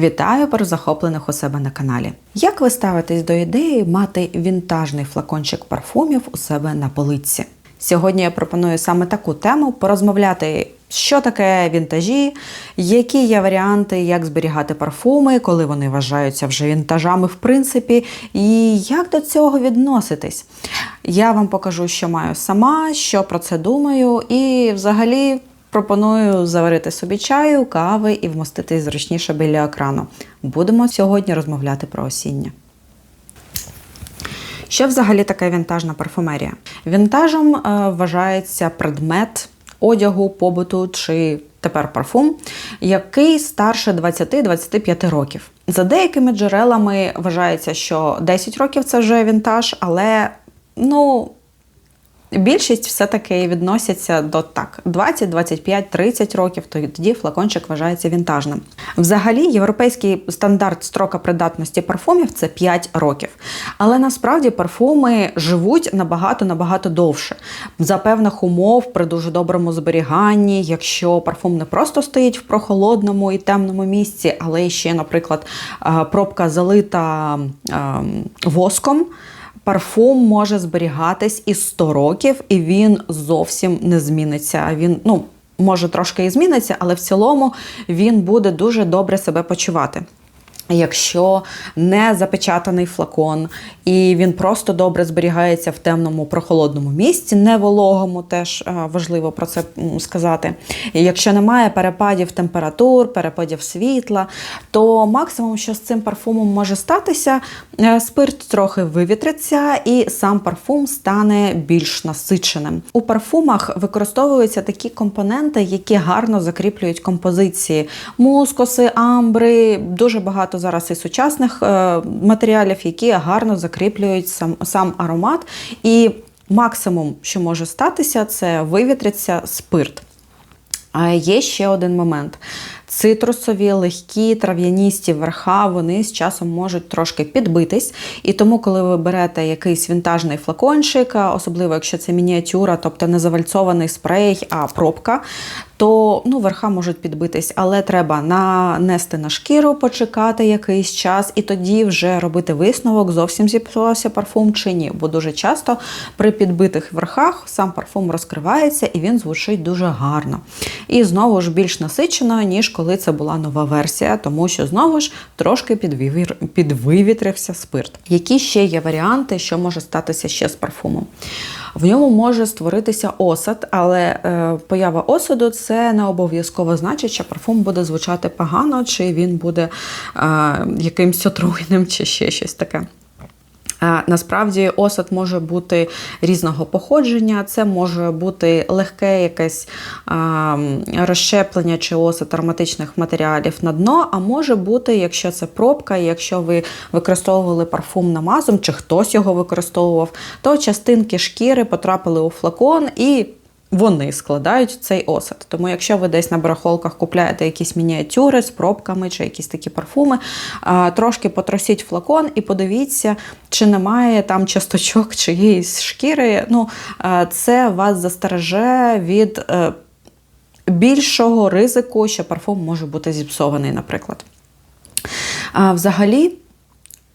Вітаю перезахоплених у себе на каналі. Як ви ставитесь до ідеї мати вінтажний флакончик парфумів у себе на полиці? Сьогодні я пропоную саме таку тему порозмовляти, що таке вінтажі, які є варіанти, як зберігати парфуми, коли вони вважаються вже вінтажами, в принципі, і як до цього відноситись. Я вам покажу, що маю сама, що про це думаю, і взагалі. Пропоную заварити собі чаю, кави і вмоститись зручніше біля екрану. Будемо сьогодні розмовляти про осіння. Що взагалі таке вінтажна парфумерія? Вінтажем е, вважається предмет одягу, побуту чи тепер парфум, який старше 20-25 років. За деякими джерелами вважається, що 10 років це вже вінтаж, але ну. Більшість все-таки відносяться до так: 20, 25, 30 років, то тоді флакончик вважається вінтажним. Взагалі, європейський стандарт строка придатності парфумів це 5 років. Але насправді парфуми живуть набагато набагато довше. За певних умов, при дуже доброму зберіганні, якщо парфум не просто стоїть в прохолодному і темному місці, але ще, наприклад, пробка залита воском парфум може зберігатись і 100 років, і він зовсім не зміниться. Він, ну, може трошки і зміниться, але в цілому він буде дуже добре себе почувати. Якщо не запечатаний флакон, і він просто добре зберігається в темному прохолодному місці, не вологому, теж е, важливо про це сказати. І Якщо немає перепадів температур, перепадів світла, то максимум, що з цим парфумом може статися, е, спирт трохи вивітриться, і сам парфум стане більш насиченим. У парфумах використовуються такі компоненти, які гарно закріплюють композиції: мускуси, амбри, дуже багато зараз і сучасних е, матеріалів, які гарно закріплюють сам, сам аромат. І максимум, що може статися, це вивітриться спирт. А є ще один момент. Цитрусові, легкі, трав'яністі верха, вони з часом можуть трошки підбитись. І тому, коли ви берете якийсь вінтажний флакончик, особливо якщо це мініатюра, тобто не завальцований спрей, а пробка, то ну, верха можуть підбитись, але треба нанести на шкіру, почекати якийсь час, і тоді вже робити висновок, зовсім зіпсувався парфум чи ні. Бо дуже часто при підбитих верхах сам парфум розкривається і він звучить дуже гарно. І знову ж більш насичено, ніж коли це була нова версія, тому що знову ж трошки підвівір... підвивітрився спирт. Які ще є варіанти, що може статися ще з парфумом? В ньому може створитися осад, але е, поява осаду це не обов'язково значить, що парфум буде звучати погано, чи він буде е, якимсь отруйним, чи ще щось таке. Насправді осад може бути різного походження, це може бути легке якесь розщеплення чи осад ароматичних матеріалів на дно, а може бути, якщо це пробка, якщо ви використовували парфум намазом, чи хтось його використовував, то частинки шкіри потрапили у флакон і вони складають цей осад. Тому, якщо ви десь на барахолках купляєте якісь мініатюри з пробками чи якісь такі парфуми, трошки потросіть флакон і подивіться, чи немає там часточок чиєїсь шкіри. Ну, Це вас застереже від е, більшого ризику, що парфум може бути зіпсований, наприклад. Взагалі,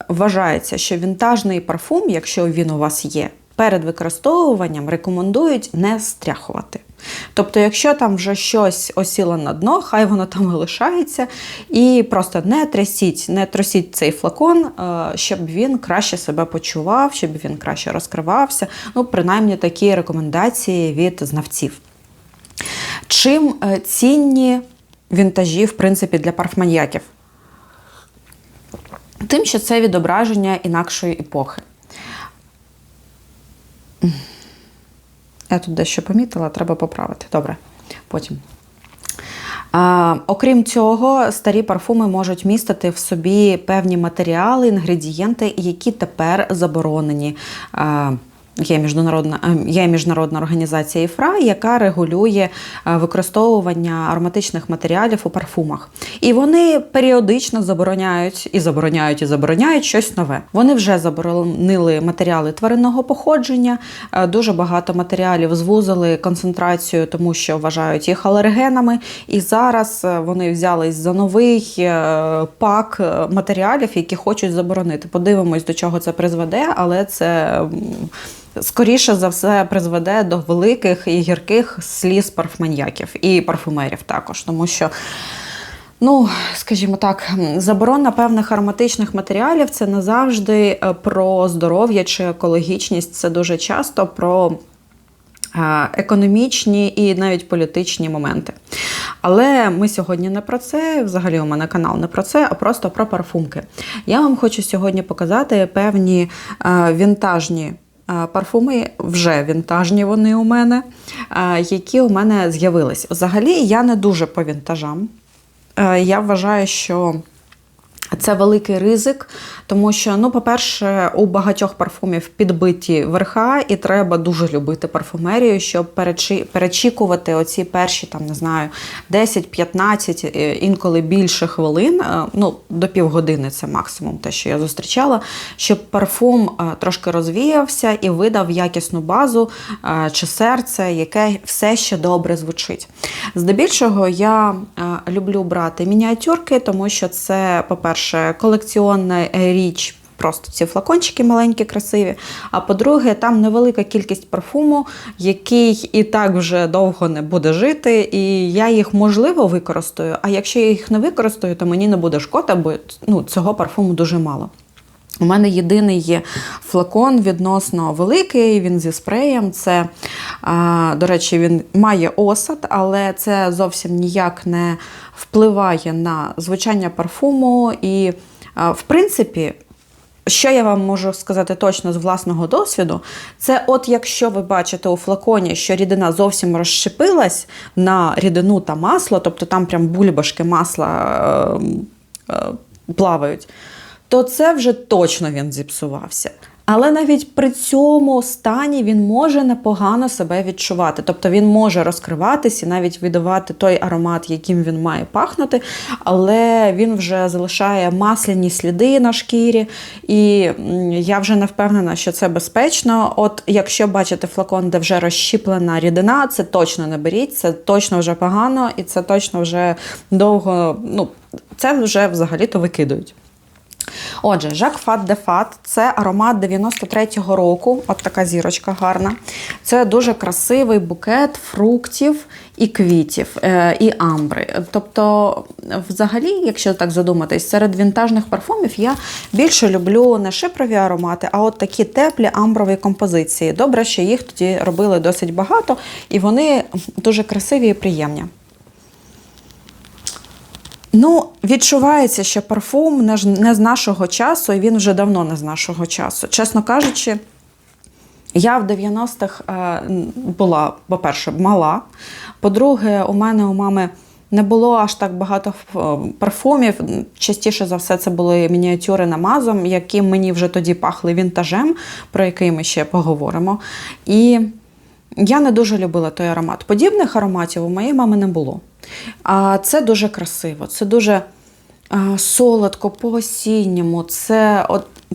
вважається, що вінтажний парфум, якщо він у вас є, перед використовуванням рекомендують не стряхувати. Тобто, якщо там вже щось осіло на дно, хай воно там і лишається, і просто не трясіть, не трусіть цей флакон, е, щоб він краще себе почував, щоб він краще розкривався. Ну, принаймні такі рекомендації від знавців. Чим е, цінні вінтажі, в принципі, для парфманьяків? Тим, що це відображення інакшої епохи. Я тут дещо помітила, треба поправити. Добре, потім. А, Окрім цього, старі парфуми можуть містити в собі певні матеріали, інгредієнти, які тепер заборонені. А, Є міжнародна е, є міжнародна організація ІФРА, яка регулює е, використовування ароматичних матеріалів у парфумах. І вони періодично забороняють і забороняють, і забороняють щось нове. Вони вже заборонили матеріали тваринного походження. е, Дуже багато матеріалів звузили концентрацію, тому що вважають їх алергенами. І зараз е, вони взялись за новий пак матеріалів, які хочуть заборонити. Подивимось, до чого це призведе, але це. Скоріше за все призведе до великих і гірких сліз парфманьяків і парфумерів також, тому що Ну, скажімо так, заборона певних ароматичних матеріалів це не завжди е, про здоров'я чи екологічність. Це дуже часто про е, економічні і навіть політичні моменти. Але ми сьогодні не про це. Взагалі, у мене канал не про це, а просто про парфумки. Я вам хочу сьогодні показати певні е, вінтажні. Парфуми вже вінтажні вони у мене, які у мене з'явились. Взагалі, я не дуже по вінтажам. Е, Я вважаю, що це великий ризик, тому що, ну, по-перше, у багатьох парфумів підбиті верха, і треба дуже любити парфумерію, щоб перечі- перечікувати оці перші, там, не знаю, 10-15, е, інколи більше хвилин, е, ну, до півгодини це максимум те, що я зустрічала, щоб парфум е, трошки розвіявся і видав якісну базу чи серце, яке все ще добре звучить. Здебільшого я люблю брати мініатюрки, тому що це, по-перше, колекціонна е, річ. Просто ці флакончики маленькі, красиві. А по-друге, там невелика кількість парфуму, який і так вже довго не буде жити, і я їх можливо використаю. А якщо я їх не використаю, то мені не буде шкода, бо ну, цього парфуму дуже мало. У мене єдиний флакон відносно великий, він зі спреєм. Це, до речі, він має осад, але це зовсім ніяк не впливає на звучання парфуму. І, в принципі, що я вам можу сказати точно з власного досвіду, це от якщо ви бачите у флаконі, що рідина зовсім розщепилась на рідину та масло, тобто там прям бульбашки масла е, е, плавають, то це вже точно він зіпсувався. Але навіть при цьому стані він може непогано себе відчувати. Тобто він може розкриватися і навіть видавати той аромат, яким він має пахнути, але він вже залишає масляні сліди на шкірі. І я вже не впевнена, що це безпечно. От якщо бачите флакон, де вже розщіплена рідина, це точно не беріть, це точно вже погано, і це точно вже довго. Ну, це вже взагалі-то викидують. Отже, Жак Фат де Фат це аромат 93-го року. От така зірочка гарна. Це дуже красивий букет фруктів і квітів, е, і амбри. Тобто, взагалі, якщо так задуматись, серед вінтажних парфумів я більше люблю не шипрові аромати, а от такі теплі амброві композиції. Добре, що їх тоді робили досить багато, і вони дуже красиві і приємні. Ну, відчувається, що парфум не з нашого часу, і він вже давно не з нашого часу. Чесно кажучи, я в 90-х е, була, по-перше, мала. По-друге, у мене у мами не було аж так багато е, парфумів. Частіше за все, це були мініатюри намазом, які мені вже тоді пахли вінтажем, про який ми ще поговоримо. І я не дуже любила той аромат. Подібних ароматів у моєї мами не було. А це дуже красиво, це дуже солодко, по-осінньому. Це,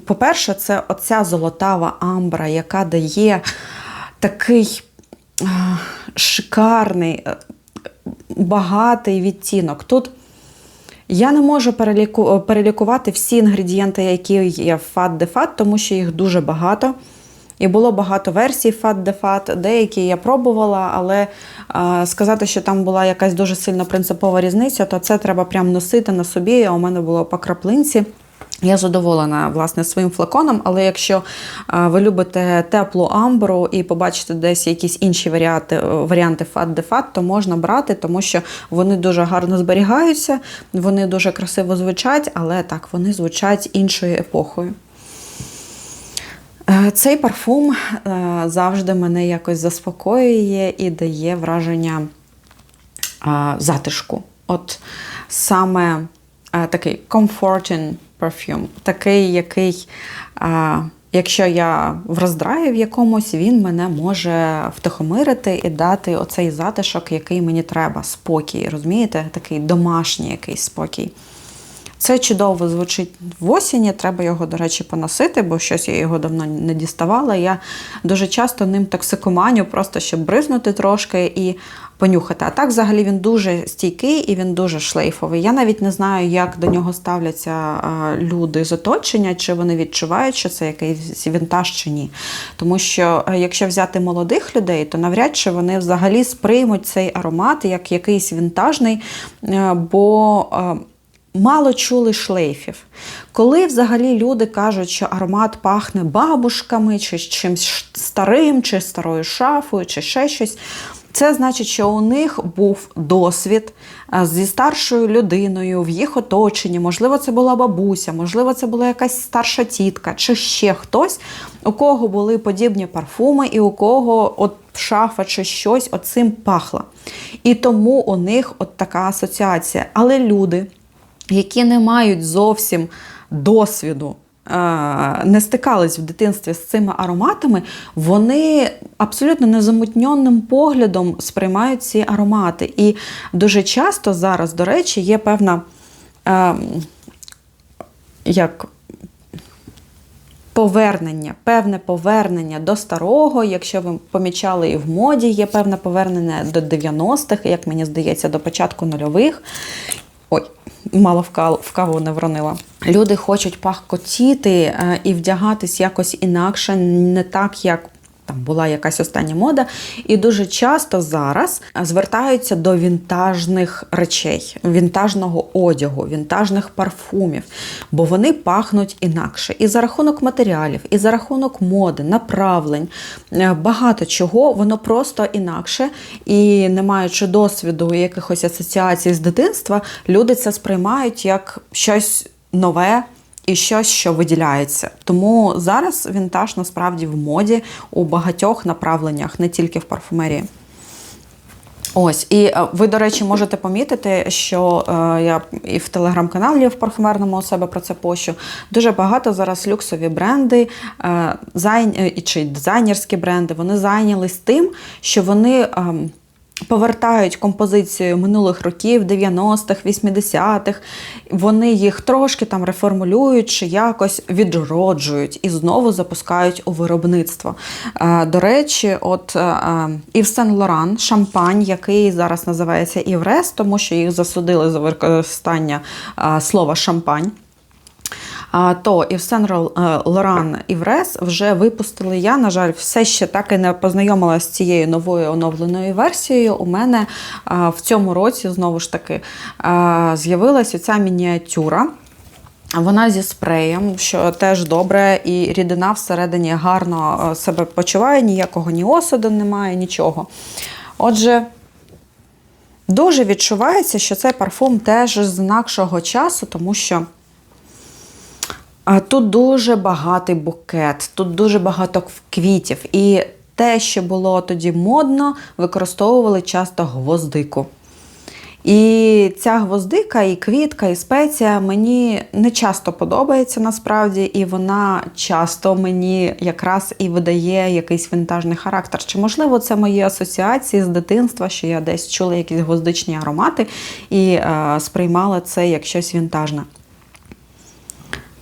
по-перше, це оця золотава амбра, яка дає такий шикарний, е, багатий відтінок. Тут я не можу переліку... перелікувати всі інгредієнти, які є в фат де фат, тому що їх дуже багато. І було багато версій фат де фат. Деякі я пробувала, але сказати, що там була якась дуже сильно принципова різниця, то це треба прям носити на собі. У мене було по краплинці. Я задоволена власне своїм флаконом, але якщо ви любите теплу амбру і побачите десь якісь інші варіанти, е, варіанти фат де то можна брати, тому що вони дуже гарно зберігаються, вони дуже красиво звучать, але так, вони звучать іншою епохою. Е, Цей парфум е, завжди мене якось заспокоює і дає враження е, затишку. От саме такий comforting perfume, такий, який Якщо я в роздраї в якомусь, він мене може втихомирити і дати оцей затишок, який мені треба, спокій. Розумієте? Такий домашній якийсь спокій. Це чудово звучить в осені, треба його, до речі, поносити, бо щось я його давно не діставала. Я дуже часто ним токсикоманю, просто щоб бризнути трошки і понюхати. А так, взагалі, він дуже стійкий і він дуже шлейфовий. Я навіть не знаю, як до нього ставляться люди з оточення, чи вони відчувають, що це якийсь вінтаж чи ні. Тому що, е, якщо взяти молодих людей, то навряд чи вони взагалі сприймуть цей аромат як якийсь вінтажний, е, бо. Мало чули шлейфів. Коли взагалі люди кажуть, що аромат пахне бабушками, чи чимось старим, чи старою шафою, чи ще щось, це значить, що у них був досвід зі старшою людиною в їх оточенні. Можливо, це була бабуся, можливо, це була якась старша тітка, чи ще хтось, у кого були подібні парфуми, і у кого от шафа чи щось оцим пахло. І тому у них от така асоціація. Але люди які не мають зовсім досвіду. Е, не стикались в дитинстві з цими ароматами, вони абсолютно незамутньонним поглядом сприймають ці аромати. І дуже часто зараз, до речі, є певна е, як повернення, певне повернення до старого, якщо ви помічали і в моді, є певне повернення до 90-х, як мені здається, до початку нульових. Ой, мало в каву не вронила. Люди хочуть пахкотіти е, і вдягатись якось інакше, не так, як там була якась остання мода, і дуже часто зараз звертаються до вінтажних речей, вінтажного одягу, вінтажних парфумів, бо вони пахнуть інакше. І за рахунок матеріалів, і за рахунок моди, направлень, е, багато чого, воно просто інакше. І не маючи досвіду якихось асоціацій з дитинства, люди це сприймають як щось нове і щось, що виділяється. Тому зараз вінтаж насправді в моді у багатьох направленнях, не тільки в парфумерії. Ось, і е, ви, до речі, можете помітити, що е, я і в телеграм-каналі в парфумерному у себе про це пощу. Дуже багато зараз люксові бренди е, зайн... Е, чи дизайнерські бренди вони зайнялись тим, що вони. Е, повертають композицію минулих років, 90-х, 80-х, вони їх трошки там реформулюють чи якось відроджують і знову запускають у виробництво. Е, до речі, от Ів Сен Лоран, шампань, який зараз називається Іврес, тому що їх засудили за використання е, слова шампань то і в Сен Лоран і вже випустили. Я, на жаль, все ще так і не познайомилася з цією новою оновленою версією. У мене в цьому році знову ж таки з'явилася ця мініатюра. Вона зі спреєм, що теж добре, і рідина всередині гарно себе почуває, ніякого ні осаду немає, нічого. Отже, дуже відчувається, що цей парфум теж з інакшого часу, тому що. Тут дуже багатий букет, тут дуже багато квітів. І те, що було тоді модно, використовували часто гвоздику. І ця гвоздика, і квітка, і спеція мені не часто подобається насправді, і вона часто мені якраз і видає якийсь вінтажний характер. Чи, можливо, це мої асоціації з дитинства, що я десь чула якісь гвоздичні аромати і е, сприймала це як щось вінтажне.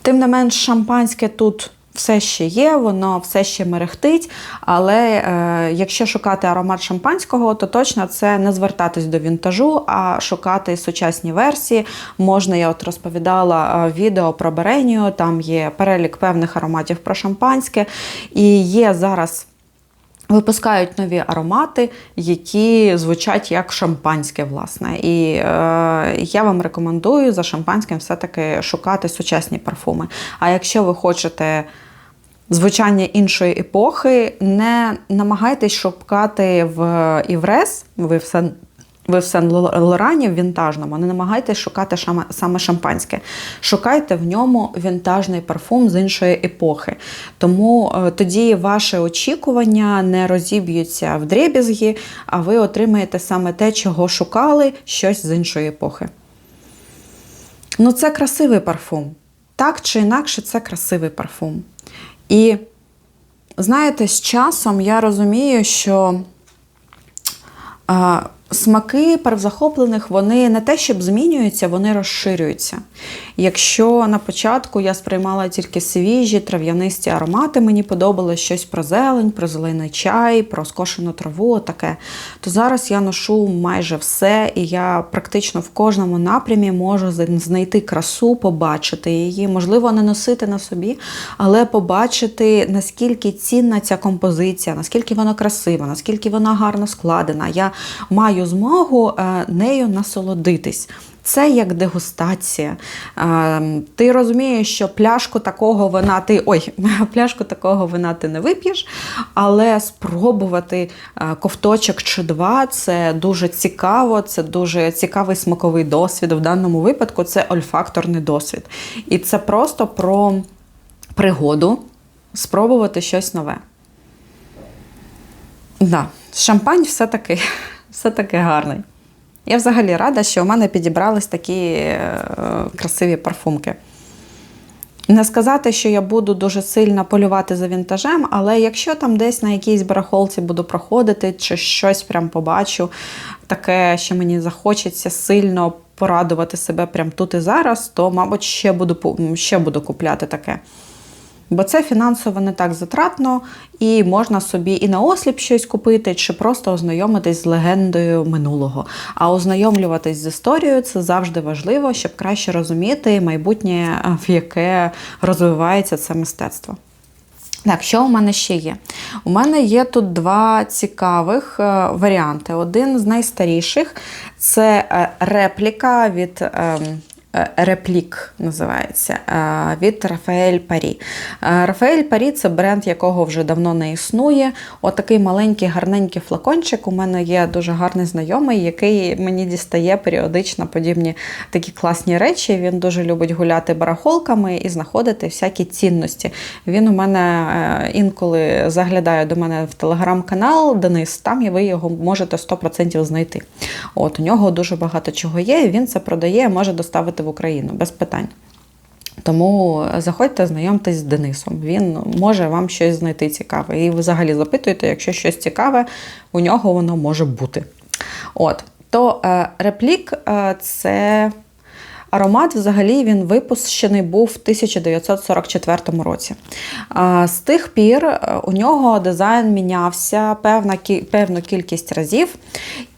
Тим не менш, шампанське тут все ще є, воно все ще мерехтить. Але е, якщо шукати аромат шампанського, то точно це не звертатись до вінтажу, а шукати сучасні версії. Можна, я от розповідала е, відео про Беренію, там є перелік певних ароматів про шампанське. І є зараз Випускають нові аромати, які звучать як шампанське, власне. І е, я вам рекомендую за шампанським все-таки шукати сучасні парфуми. А якщо ви хочете звучання іншої епохи, не намагайтесь шукати в Іврес, ви все ви в Сен Лорані в вінтажному, не намагайтесь шукати саме шампанське. Шукайте в ньому вінтажний парфум з іншої епохи. Тому е, тоді ваші очікування не розіб'ються в дріб'язги, а ви отримаєте саме те, чого шукали, щось з іншої епохи. Ну, це красивий парфум. Так чи інакше, це красивий парфум. І знаєте, з часом я розумію, що смаки перевзахоплених вони не те, щоб змінюються, вони розширюються. Якщо на початку я сприймала тільки свіжі трав'янисті аромати, мені подобалось щось про зелень, про зелений чай, про скошену траву, таке, то зараз я ношу майже все, і я практично в кожному напрямі можу знайти красу, побачити її, можливо, не носити на собі, але побачити, наскільки цінна ця композиція, наскільки вона красива, наскільки вона гарно складена. Я маю змогу е, нею насолодитись. Це як дегустація. Ти розумієш, що пляшку такого вина ти ой, пляшку такого вина ти не вип'єш, але спробувати ковточок чи два це дуже цікаво, це дуже цікавий смаковий досвід. В даному випадку це ольфакторний досвід. І це просто про пригоду спробувати щось нове. Да, Шампань все-таки все-таки гарний. Я взагалі рада, що у мене підібрались такі е, красиві парфумки. Не сказати, що я буду дуже сильно полювати за вінтажем, але якщо там десь на якійсь барахолці буду проходити, чи щось прям побачу, таке, що мені захочеться сильно порадувати себе прямо тут і зараз, то, мабуть, ще буду, ще буду купляти таке. Бо це фінансово не так затратно, і можна собі і на осліп щось купити, чи просто ознайомитись з легендою минулого. А ознайомлюватись з історією це завжди важливо, щоб краще розуміти майбутнє, в яке розвивається це мистецтво. Так, що у мене ще є? У мене є тут два цікавих е, варіанти. Один з найстаріших це е, репліка від ем, Е, реплік називається е, від Рафаель Парі. Е, Рафаель Парі це бренд, якого вже давно не існує. Отакий маленький гарненький флакончик. У мене є дуже гарний знайомий, який мені дістає періодично подібні такі класні речі. Він дуже любить гуляти барахолками і знаходити всякі цінності. Він у мене інколи заглядає до мене в телеграм-канал Денис, там ви його можете 100% знайти. От У нього дуже багато чого є, він це продає, може доставити в Україну без питань. Тому заходьте, знайомтесь з Денисом. Він може вам щось знайти цікаве. І взагалі запитуєте, якщо щось цікаве, у нього воно може бути. От, то е, реплік е, це Аромат взагалі він випущений був в 1944 році. З тих пір е, у нього дизайн мінявся певна, певну кількість разів.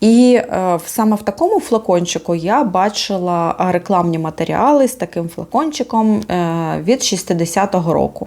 І е, саме в такому флакончику я бачила рекламні матеріали з таким флакончиком е, від 60-го року.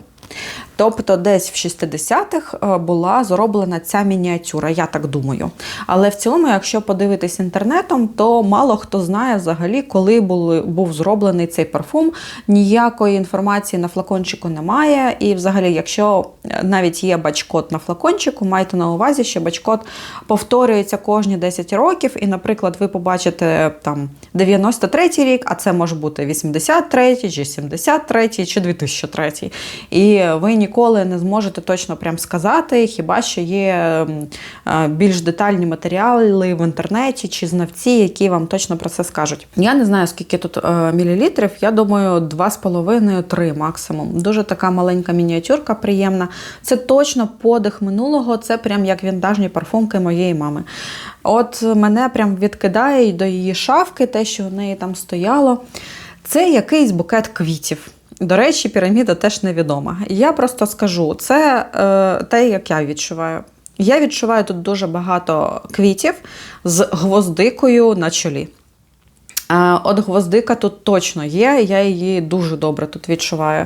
Тобто, десь в 60-х е, була зроблена ця мініатюра, я так думаю. Але в цілому, якщо подивитись інтернетом, то мало хто знає взагалі, коли були, був зроблений цей парфум. Ніякої інформації на флакончику немає. І, взагалі, якщо е, навіть є бачкод на флакончику, майте на увазі, що бачкод повторюється кожні 10 років. І, наприклад, ви побачите там 93-й рік, а це може бути 83-й, чи 73-й, чи 2003-й. І ви ніколи не зможете точно прям сказати, хіба що є більш детальні матеріали в інтернеті чи знавці, які вам точно про це скажуть. Я не знаю, скільки тут е, мілілітрів, я думаю, 2,5-3 максимум. Дуже така маленька мініатюрка, приємна. Це точно подих минулого, це прям як вінтажні парфумки моєї мами. От мене прям відкидає до її шафки, те, що в неї там стояло. Це якийсь букет квітів. До речі, піраміда теж невідома. Я просто скажу, це е, те, як я відчуваю. Я відчуваю тут дуже багато квітів з гвоздикою на чолі. Е, от гвоздика тут точно є, я її дуже добре тут відчуваю.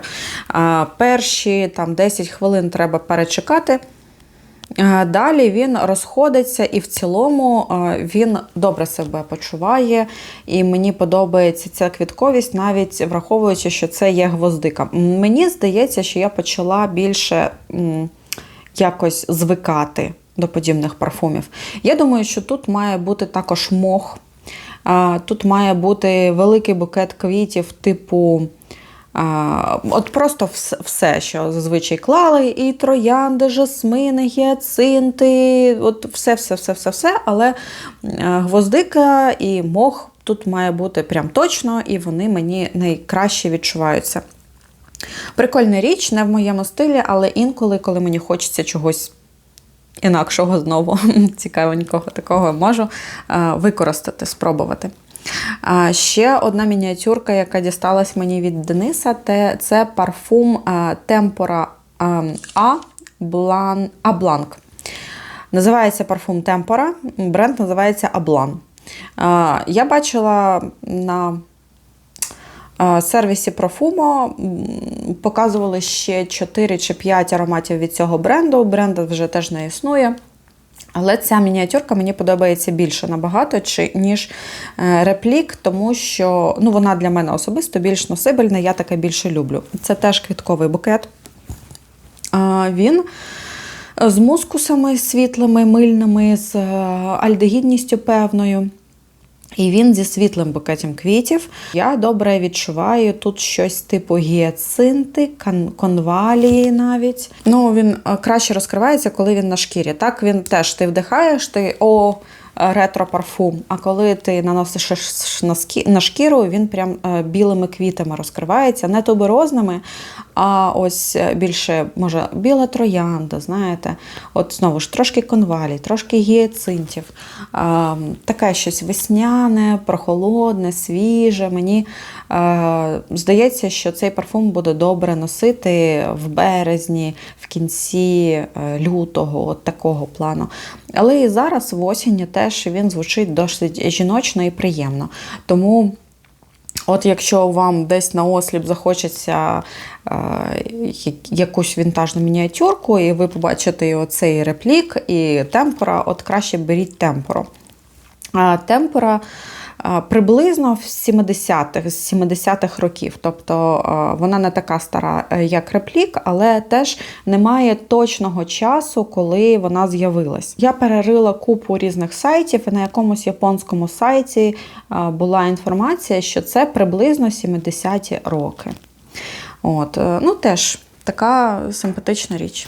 Е, перші там 10 хвилин треба перечекати. Е, далі він розходиться і в цілому е, він добре себе почуває, і мені подобається ця квітковість, навіть враховуючи, що це є гвоздика. Мені здається, що я почала більше якось звикати до подібних парфумів. Я думаю, що тут має бути також мох, тут має бути великий букет квітів, типу. От просто все, що зазвичай клали, і троянди, жасмини, гіацинти, от все-все-все-все-все, але гвоздика і мох тут має бути прям точно, і вони мені найкраще відчуваються. Прикольна річ, не в моєму стилі, але інколи, коли мені хочеться чогось інакшого знову, цікавенького такого, можу е, використати, спробувати. Ще одна мініатюрка, яка дісталась мені від Дениса, це парфум Tempora А Бланк. Називається парфум Tempora, бренд називається Аблан. Я бачила на сервісі Profumo, показували ще 4 чи 5 ароматів від цього бренду. Бренд вже теж не існує. Але ця мініатюрка мені подобається більше набагато, ніж е, реплік, тому що ну, вона для мене особисто більш носибельна, я таке більше люблю. Це теж квітковий букет. Він з мускусами світлими, мильними, з е, альдегідністю певною. І він зі світлим букетом квітів. Я добре відчуваю тут щось типу гіацинти, конвалії навіть. Ну, Він е, краще розкривається, коли він на шкірі. Так, він теж ти вдихаєш, ти о, ретро-парфум. А коли ти наносиш на шкіру, він прям е, білими квітами розкривається, не туберозними, а ось е, більше, може, біла троянда, знаєте, от знову ж трошки конвалій, трошки гіацинтів. Таке щось весняне, прохолодне, свіже. Мені здається, що цей парфум буде добре носити в березні, в кінці е, лютого, от такого плану. Але і зараз в осінні теж він звучить досить жіночно і приємно. Тому. От якщо вам десь на осліп захочеться е, якусь вінтажну мініатюрку, і ви побачите оцей реплік і темпора, от краще беріть темпору. Темпора приблизно в 70-х, з 70-х років. Тобто вона не така стара, е, як реплік, але теж немає точного часу, коли вона з'явилась. Я перерила купу різних сайтів, і на якомусь японському сайті була інформація, що це приблизно 70-ті роки. От, е, ну теж така симпатична річ.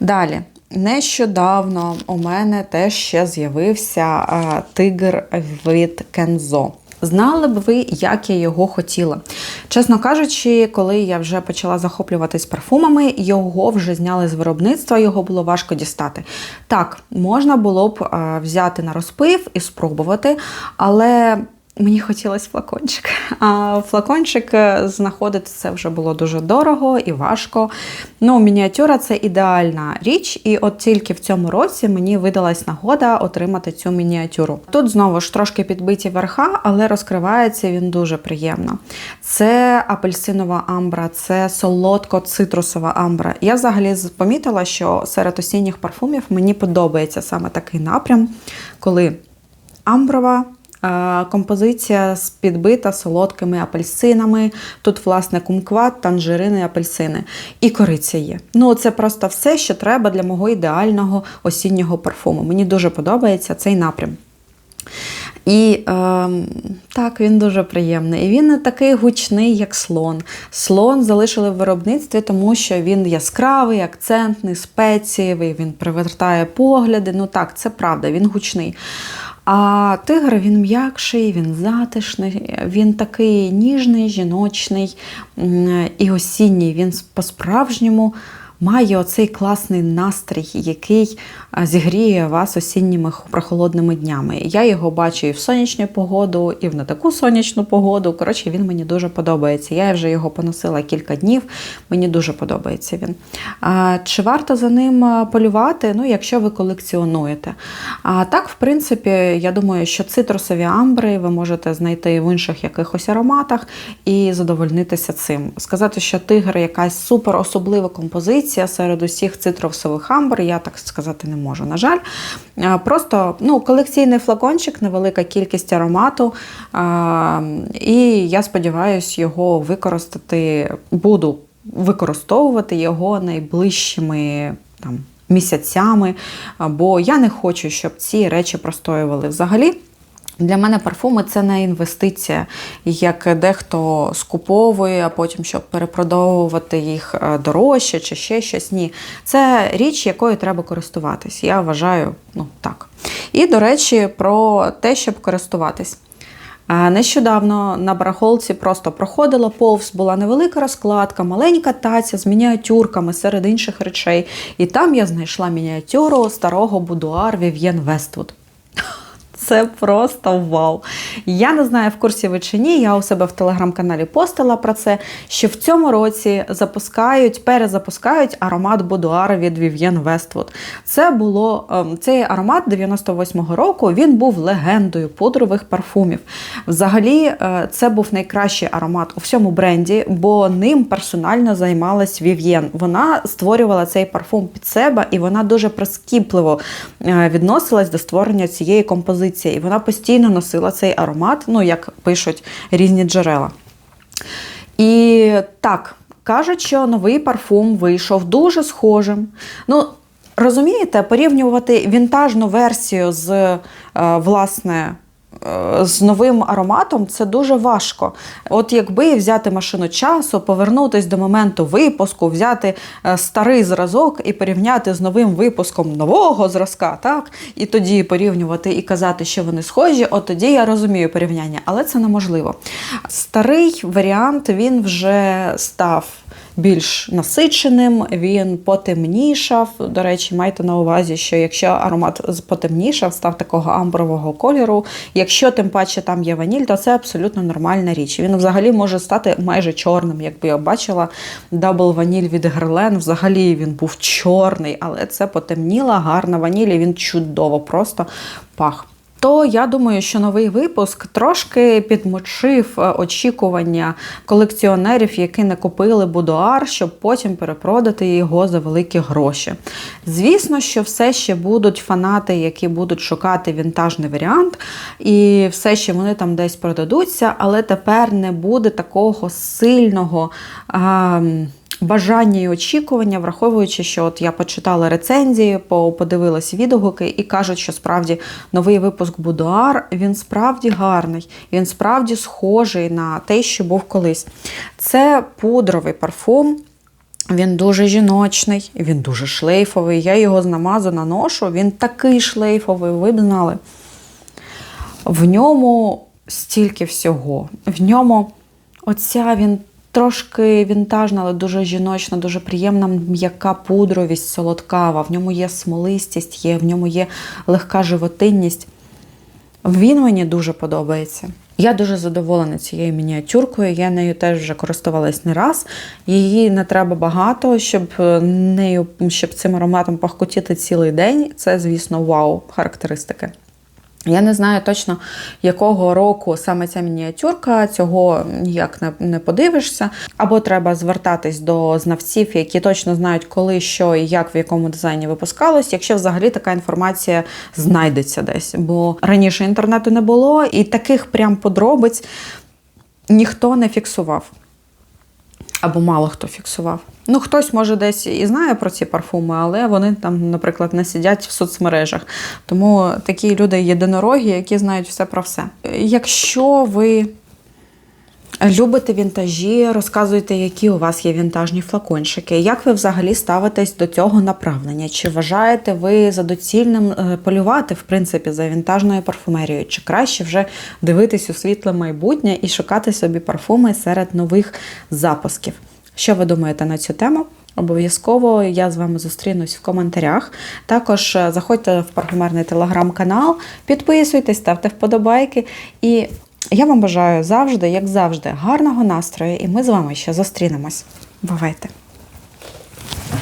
Далі. Нещодавно у мене теж ще з'явився тигр від Кензо. Знали б ви, як я його хотіла. Чесно кажучи, коли я вже почала захоплюватись парфумами, його вже зняли з виробництва, його було важко дістати. Так, можна було б взяти на розпив і спробувати, але Мені хотілося флакончик. А флакончик е, знаходити це вже було дуже дорого і важко. Ну, мініатюра це ідеальна річ, і от тільки в цьому році мені видалась нагода отримати цю мініатюру. Тут знову ж трошки підбиті верха, але розкривається він дуже приємно. Це апельсинова амбра, це солодко-цитрусова амбра. Я взагалі помітила, що серед осінніх парфумів мені подобається саме такий напрям, коли амброва. Композиція підбита солодкими апельсинами. Тут, власне, кумкват, танжерини, апельсини. І кориця є. Ну, це просто все, що треба для мого ідеального осіннього парфуму. Мені дуже подобається цей напрям. І е, так, він дуже приємний. І він не такий гучний, як слон. Слон залишили в виробництві, тому що він яскравий, акцентний, спецієвий, він привертає погляди. Ну так, це правда, він гучний. А тигр він м'якший, він затишний, він такий ніжний, жіночний і осінній. Він по-справжньому має оцей класний настрій, який зігріє вас осінніми прохолодними днями. Я його бачу і в сонячну погоду, і в не таку сонячну погоду. Коротше, він мені дуже подобається. Я вже його поносила кілька днів, мені дуже подобається він. Чи варто за ним полювати? Ну, якщо ви колекціонуєте. А так, в принципі, я думаю, що цитрусові амбри ви можете знайти в інших якихось ароматах і задовольнитися цим. Сказати, що тигр якась супер особлива композиція серед усіх цитрусових амбр, я так сказати не можу на жаль. Просто ну, колекційний флакончик, невелика кількість аромату. І я сподіваюся, його використати буду використовувати його найближчими там, місяцями, бо я не хочу, щоб ці речі простоювали взагалі. Для мене парфуми це не інвестиція, як дехто скуповує, а потім щоб перепродовувати їх е, дорожче чи ще щось. Ні. Це річ, якою треба користуватись. Я вважаю, ну так. І, до речі, про те, щоб користуватись. Нещодавно на барахолці просто проходила повз, була невелика розкладка, маленька таця з мініатюрками серед інших речей. І там я знайшла мініатюру старого будуар Вів'єн Вествуд. Це просто вау. Я не знаю, в курсі ви чи ні. Я у себе в телеграм-каналі постила про це, що в цьому році запускають, перезапускають аромат будуара від Vivienne Westwood. Це було ем, цей аромат 98-го року. Він був легендою пудрових парфумів. Взагалі, е, це був найкращий аромат у всьому бренді, бо ним персонально займалась Vivienne. Вона створювала цей парфум під себе, і вона дуже прискіпливо е, відносилась до створення цієї композиції. І вона постійно носила цей аромат, ну як пишуть різні джерела. І так, кажуть, що новий парфум вийшов дуже схожим. Ну, розумієте, порівнювати вінтажну версію з е, власне. З новим ароматом це дуже важко. От якби взяти машину часу, повернутися до моменту випуску, взяти е, старий зразок і порівняти з новим випуском нового зразка, так? І тоді порівнювати і казати, що вони схожі, от тоді я розумію порівняння, але це неможливо. Старий варіант він вже став більш насиченим, він потемнішав. До речі, майте на увазі, що якщо аромат потемнішав, став такого амбрового кольору. Якщо тим паче там є ваніль, то це абсолютно нормальна річ. Він взагалі може стати майже чорним. Якби я бачила дабл ваніль від Герлен, взагалі він був чорний, але це потемніла, гарна ваніль, і він чудово просто пах. То я думаю, що новий випуск трошки підмочив е, очікування колекціонерів, які не купили будуар, щоб потім перепродати його за великі гроші. Звісно, що все ще будуть фанати, які будуть шукати вінтажний варіант, і все ще вони там десь продадуться, але тепер не буде такого сильного. А, бажання і очікування, враховуючи, що от я почитала рецензії, по- подивилась відгуки і кажуть, що справді новий випуск Будуар він справді гарний, він справді схожий на те, що був колись. Це пудровий парфум. Він дуже жіночний, він дуже шлейфовий. Я його з намазу наношу. Він такий шлейфовий, ви б знали. В ньому стільки всього. В ньому оця він трошки вінтажна, але дуже жіночна, дуже приємна м'яка пудровість, солодкава. В ньому є смолистість, є, в ньому є легка животинність. Він мені дуже подобається. Я дуже задоволена цією мініатюркою. Я нею теж вже користувалась не раз. Її не треба багато, щоб е, нею, щоб цим ароматом пахкотіти цілий день. Це, звісно, вау, характеристики. Я не знаю точно, якого року саме ця мініатюрка, цього ніяк не, подивишся. Або треба звертатись до знавців, які точно знають, коли, що і як в якому дизайні випускалось, якщо взагалі така інформація знайдеться десь. Бо раніше інтернету не було, і таких прям подробиць ніхто не фіксував. Або мало хто фіксував. Ну, хтось може десь і знає про ці парфуми, але вони там, наприклад, не сидять в соцмережах. Тому такі люди єдинорогі, які знають все про все. Якщо ви любите вінтажі, розказуйте, які у вас є вінтажні флакончики. Як ви взагалі ставитесь до цього направлення? Чи вважаєте ви за доцільним е, полювати, в принципі, за вінтажною парфумерією? Чи краще вже дивитись у світле майбутнє і шукати собі парфуми серед нових запусків? Що ви думаєте на цю тему? Обов'язково я з вами зустрінусь в коментарях. Також е, заходьте в парфумерний телеграм-канал, підписуйтесь, ставте вподобайки. І я вам бажаю завжди, як завжди, гарного настрою, і ми з вами ще зустрінемось. Бувайте!